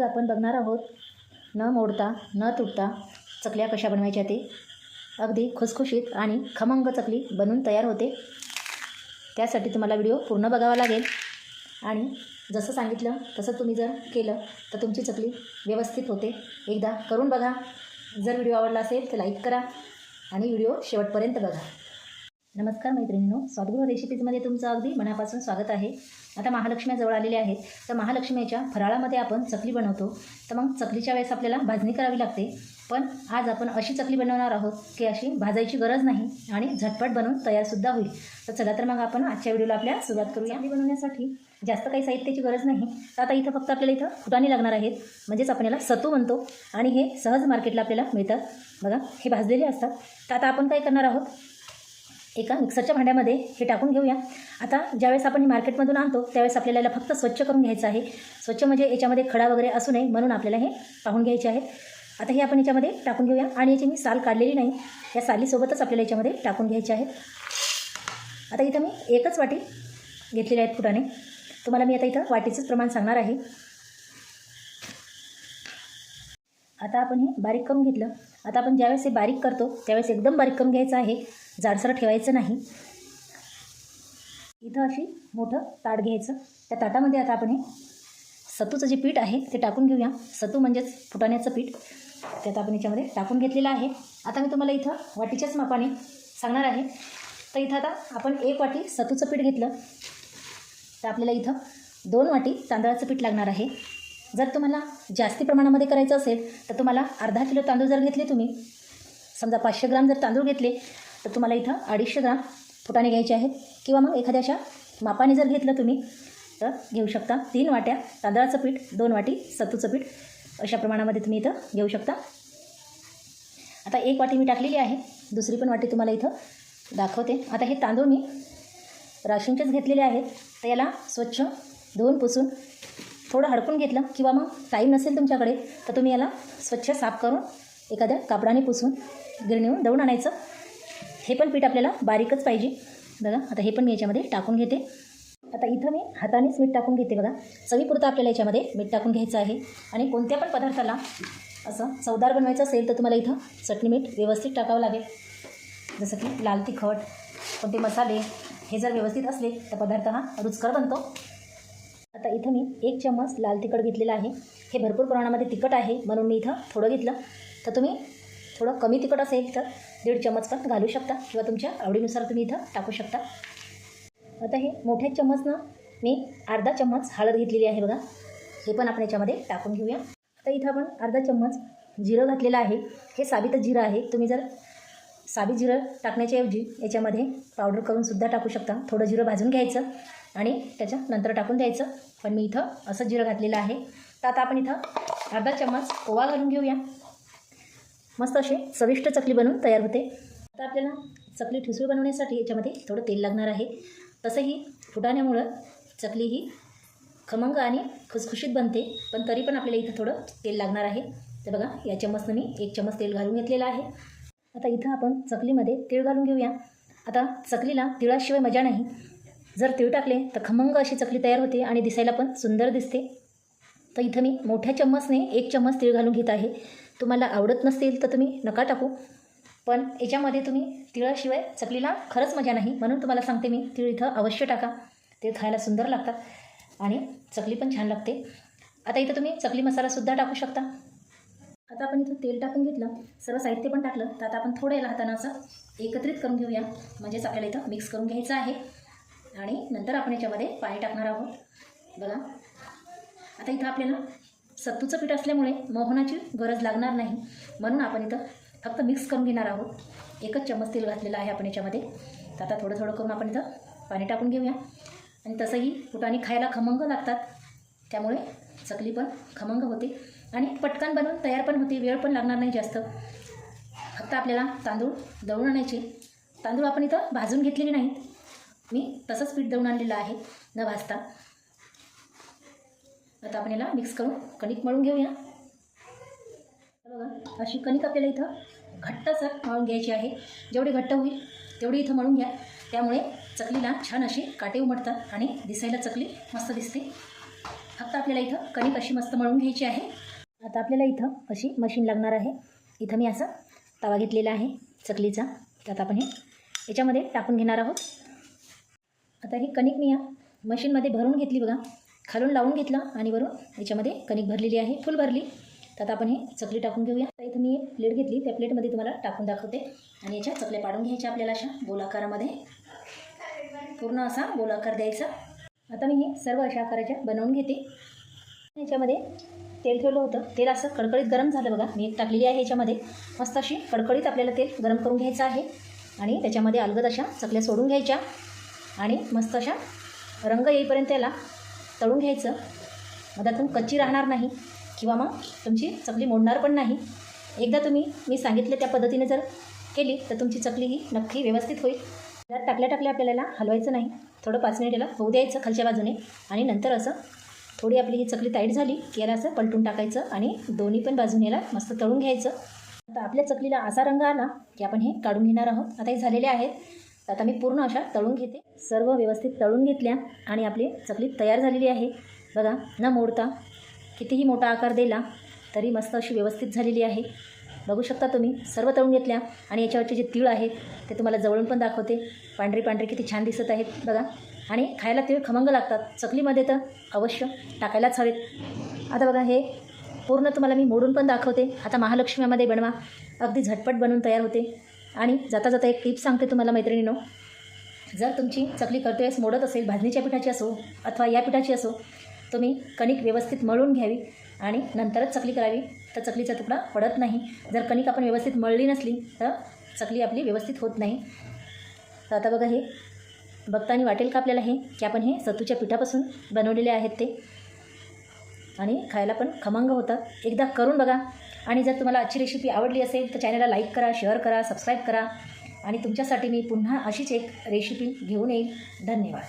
आज आपण बघणार आहोत न मोडता न तुटता चकल्या कशा बनवायच्या ते. अगदी खुसखुशीत आणि खमंग चकली बनून तयार होते. त्यासाठी तुम्हाला व्हिडिओ पूर्ण बघावा लागेल. आणि जसं सांगितलं तसं तुम्ही जर केलं तर तुमची चकली व्यवस्थित होते. एकदा करून बघा. जर व्हिडिओ आवडला असेल तर लाईक करा आणि व्हिडिओ शेवटपर्यंत बघा. नमस्कार मैत्रिणींनो स्वादगृह रेसिपीजमध्ये तुमचं अगदी मनापासून स्वागत आहे. आता महालक्ष्म्या जवळ आलेल्या आहेत. तर महालक्ष्मीच्या फराळामध्ये आपण चकली बनवतो. तर मग चकलीच्या वेळेस आपल्याला भाजणी करावी लागते. पण आज आपण अशी चकली बनवणार आहोत की अशी भाजायची गरज नाही आणि झटपट बनवून तयारसुद्धा होईल. तर चला तर मग आपण आजच्या व्हिडिओला आपल्या सुरुवात करूया. चकली बनवण्यासाठी जास्त काही साहित्याची गरज नाही. तर आता इथं फक्त आपल्याला इथं फुटाणे लागणार आहेत. म्हणजेच आपण याला सतू म्हणतो. आणि हे सहज मार्केटला आपल्याला मिळतात. बघा हे भाजलेले असतात. तर आता आपण काय करणार आहोत? एका मिक्सरच्या भांड्यामध्ये हे टाकून घेऊया. आता ज्यावेळेस आपण हे मार्केटमधून आणतो त्यावेळेस आपल्याला याला फक्त स्वच्छ करून घ्यायचं आहे. स्वच्छ म्हणजे याच्यामध्ये खडा वगैरे असू नये म्हणून आपल्याला हे पाहून घ्यायचे आहेत. आता हे आपण याच्यामध्ये टाकून घेऊया. आणि याची मी साल काढलेली नाही. या सालीसोबतच आपल्याला याच्यामध्ये टाकून घ्यायचे आहेत. आता इथं मी एकच वाटी घेतलेली आहेत फुटाने. तुम्हाला मी आता इथं वाटीचंच प्रमाण सांगणार आहे. आता आपण हे बारीक करून घेतलं. आता आपण ज्यावेळेस हे बारीक करतो त्यावेळेस एकदम बारीक करून घ्यायचं आहे. जाडसर ठेवायचं नाही. इथं अशी मोठं ताट घ्यायचं. त्या ताटामध्ये आता आपण हे सतूचं जे पीठ आहे ते टाकून घेऊया. सतू म्हणजेच फुटाण्याचं पीठ. त्यात आपण याच्यामध्ये टाकून घेतलेलं आहे. आता मी तुम्हाला इथं वाटीच्याच मापाने सांगणार आहे. तर इथं आता आपण एक वाटी सतूचं पीठ घेतलं. तर आपल्याला इथं दोन वाटी तांदळाचं पीठ लागणार आहे. जर तुम्हाला जास्ती प्रमाणामध्ये करायचं असेल तर तुम्हाला अर्धा किलो तांदूळ जर घेतले तुम्ही समजा पाचशे ग्राम जर तांदूळ घेतले तर तुम्हाला इथं अडीचशे ग्राम फुटाणे घ्यायचे आहेत. किंवा मग एखाद्या अशा मापाने जर घेतलं तुम्ही तर घेऊ शकता तीन वाट्या तांदळाचं पीठ दोन वाटी सत्तूचं पीठ अशा प्रमाणामध्ये तुम्ही इथं घेऊ शकता. आता एक वाटी मी टाकलेली आहे दुसरी पण वाटी तुम्हाला इथं दाखवते. आता हे तांदूळ मी राशनचेच घेतलेले आहेत तर याला स्वच्छ धुवून पुसून थोडं हडकून घेतलं किंवा मग टाईम नसेल तुमच्याकडे तर तुम्ही याला स्वच्छ साफ करून एखाद्या कापडाने पुसून गिरणीहून दळून आणायचं. हे पण पीठ आपल्याला बारीकच पाहिजे. बघा आता हे पण मी याच्यामध्ये टाकून घेते. आता इथं मी हातानेच मीठ टाकून घेते बघा. चवीपुरतं आपल्याला याच्यामध्ये मीठ टाकून घ्यायचं आहे. आणि कोणत्या पण पदार्थाला असं चवदार बनवायचं असेल तर तुम्हाला इथं चटणी मीठ व्यवस्थित टाकावं लागेल. जसं की लाल तिखट कोणते मसाले हे जर व्यवस्थित असले तर पदार्थ हा रुचकर बनतो. आता इथं मी एक चम्मच लाल तिखट घेतलेलं आहे. हे भरपूर प्रमाणामध्ये तिखट आहे म्हणून मी इथं थोडं घेतलं. तर तुम्ही थोडं कमी तिखट असेल तर दीड चम्मच पण घालू शकता किंवा तुमच्या आवडीनुसार तुम्ही इथं टाकू शकता. आता हे मोठ्या चम्मचनं मी अर्धा चम्मच हळद घेतलेली आहे बघा. हे पण आपण याच्यामध्ये टाकून घेऊया. आता इथं आपण अर्धा चम्मच जिरं घातलेलं आहे. हे साबित जिरं आहे. तुम्ही जर साबी जिरं टाकण्याच्याऐवजी याच्यामध्ये पावडर करूनसुद्धा टाकू शकता. थोडं जिरं भाजून घ्यायचं आणि त्याच्यानंतर टाकून द्यायचं. पण मी इथं असं जिरं घातलेलं आहे. तर आता आपण इथं अर्धा चम्मच ओवा घालून घेऊया. मस्त असे चविष्ट चकली बनवून तयार होते. आता आपल्याला चकली ठिसूळ बनवण्यासाठी याच्यामध्ये थोडं तेल लागणार आहे. तसंही फुटाण्यामुळं चकली ही खमंग आणि खुसखुशीत बनते. पण तरी पण आपल्याला इथं थोडं तेल लागणार आहे. तर बघा या चम्मचनं मी एक चम्मच तेल घालून घेतलेलं आहे. आता इथं आपण चकलीमध्ये तीळ घालून घेऊया. आता चकलीला तिळाशिवाय मजा नाही. जर तीळ टाकले तर खमंग अशी चकली तयार होते आणि दिसायला पण सुंदर दिसते. तर इथं मी मोठ्या चम्मचने एक चम्मच तीळ घालून घेत आहे. तुम्हाला आवडत नसतील तर तुम्ही नका टाकू. पण याच्यामध्ये तुम्ही तिळाशिवाय चकलीला खरंच मजा नाही म्हणून तुम्हाला सांगते मी तीळ इथं अवश्य टाका. ते खायला सुंदर लागतात आणि चकली पण छान लागते. आता इथं तुम्ही चकली मसालासुद्धा टाकू शकता. आता आपण इथं तेल टाकून घेतलं सर्व साहित्य पण टाकलं तर आता आपण थोडं याला हातानं असं एकत्रित करून घेऊया. म्हणजेच आपल्याला इथं मिक्स करून घ्यायचं आहे. आणि नंतर आपण याच्यामध्ये पाणी टाकणार आहोत. बघा. आता इथं आपल्याला सत्तूचं पीठ असल्यामुळे मोहनाची गरज लागणार नाही. म्हणून आपण इथं फक्त मिक्स करून घेणार आहोत. एकच चम्मच तेल घातलेलं आहे आपण याच्यामध्ये. तर आता थोडं थोडं करून आपण इथं पाणी टाकून घेऊया. आणि तसंही फुटाणे खायला खमंग लागतात. त्यामुळे चकली पण खमंग होते. आणि पटकन बनवून तयार पण होते. वेळ पण लागणार नाही जास्त. फक्त आपल्याला तांदूळ दळून आणायचे. तांदूळ आपण इथं भाजून घेतलेले नाहीत. मी तसंच पीठ दळून आणलेलं आहे. न भाजता. आता आपण याला मिक्स करून कणिक मळून घेऊया. बघा अशी कणिक आपल्याला इथं घट्टसर मळून घ्यायची आहे. जेवढी घट्ट होईल तेवढी इथं मळून घ्या. त्यामुळे चकलीला छान अशी काटे उमटतात आणि दिसायला चकली मस्त दिसते. फक्त आपल्याला इथं कणिक अशी मस्त मळून घ्यायची आहे. आता आपल्याला इथं अशी मशीन लागणार आहे. इथं मी असा तवा घेतलेला आहे चकलीचा. त्यात आपण हे याच्यामध्ये टाकून घेणार आहोत. आता हे कणिक मी या मशीनमध्ये भरून घेतली बघा. खालून लावून घेतलं आणि वरून याच्यामध्ये कणिक भरलेली आहे फुल भरली. तर आपण हे चकली टाकून घेऊया. तर इथं मी एक प्लेट घेतली. त्या प्लेटमध्ये तुम्हाला टाकून दाखवते. आणि याच्या चकल्या पाडून घ्यायच्या आपल्याला अशा गोलाकारामध्ये. पूर्ण असा गोलाकार द्यायचा. आता मी हे सर्व अशा आकाराच्या बनवून घेते. याच्यामध्ये तेल ठेवलं होतं. तेल असं कडकडीत गरम झालं बघा. मी एक टाकलेली आहे याच्यामध्ये. मस्त अशी कडकडीत आपल्याला तेल गरम करून घ्यायचं आहे. आणि त्याच्यामध्ये अलगद अशा चकल्या सोडून घ्यायच्या. आणि मस्त अशा रंग येईपर्यंत याला तळून घ्यायचं. मधातून कच्ची राहणार नाही. किंवा मग तुमची चकली मोडणार पण नाही. एकदा तुम्ही मी सांगितलं त्या पद्धतीने जर केली तर तुमची चकली ही नक्की व्यवस्थित होईल. त्यात टाकल्या टाकल्या आपल्याला हलवायचं नाही. थोडं पाच मिनिट याला होऊ द्यायचं खालच्या बाजूने. आणि नंतर असं थोडी आपली ही चकली टाईट झाली की याला असं पलटून टाकायचं आणि दोन्ही पण बाजूने याला मस्त तळून घ्यायचं. आता आपल्या चकलीला असा रंग आला की आपण हे काढून घेणार आहोत. आता हे झालेले आहेत. आता मी पूर्ण अशा तळून घेते. सर्व व्यवस्थित तळून घेतल्या आणि आपली चकली तयार झालेली आहे. बघा न मोडता कितीही मोठा आकार दिला तरी मस्त अशी व्यवस्थित झालेली आहे. बघू शकता तुम्ही. सर्व तळून घेतल्या आणि याच्यावरचे जे तीळ आहेत ते तुम्हाला जवळून पण दाखवते. पांढरे पांढरे किती छान दिसत आहेत बघा. आणि खायला तीळ खमंग लागतात. चकलीमध्ये तर अवश्य टाकायलाच हवेत. आता बघा हे पूर्ण तुम्हाला मी मोडून पण दाखवते. आता महालक्ष्मीमध्ये बनवा. अगदी झटपट बनवून तयार होते. आणि जाता जाता एक टिप सांगते तुम्हाला मैत्रिणीनो. जर तुमची चकली करतोयस मोडत असेल भाजणीच्या पिठाची असो अथवा या पिठाची असो तुम्ही कणिक व्यवस्थित मळून घ्यावी आणि नंतरच चकली करावी. तर चकलीचा तुकडा पडत नाही. जर कणिक आपण व्यवस्थित मळली नसली तर चकली आपली व्यवस्थित होत नाही. तर आता बघा हे बघताना वाटेल का आपल्याला हे? की आपण हे सत्तूच्या पिठापासून बनवलेले आहेत ते. आणि खायला पण खमंग होतात एकदा करून बघा. आणि जर तुम्हाला आजची रेसिपी आवडली असेल तर चॅनलला लाईक करा शेअर करा सबस्क्राईब करा. आणि तुमच्यासाठी मी पुन्हा अशीच एक रेसिपी घेऊन येईल. धन्यवाद.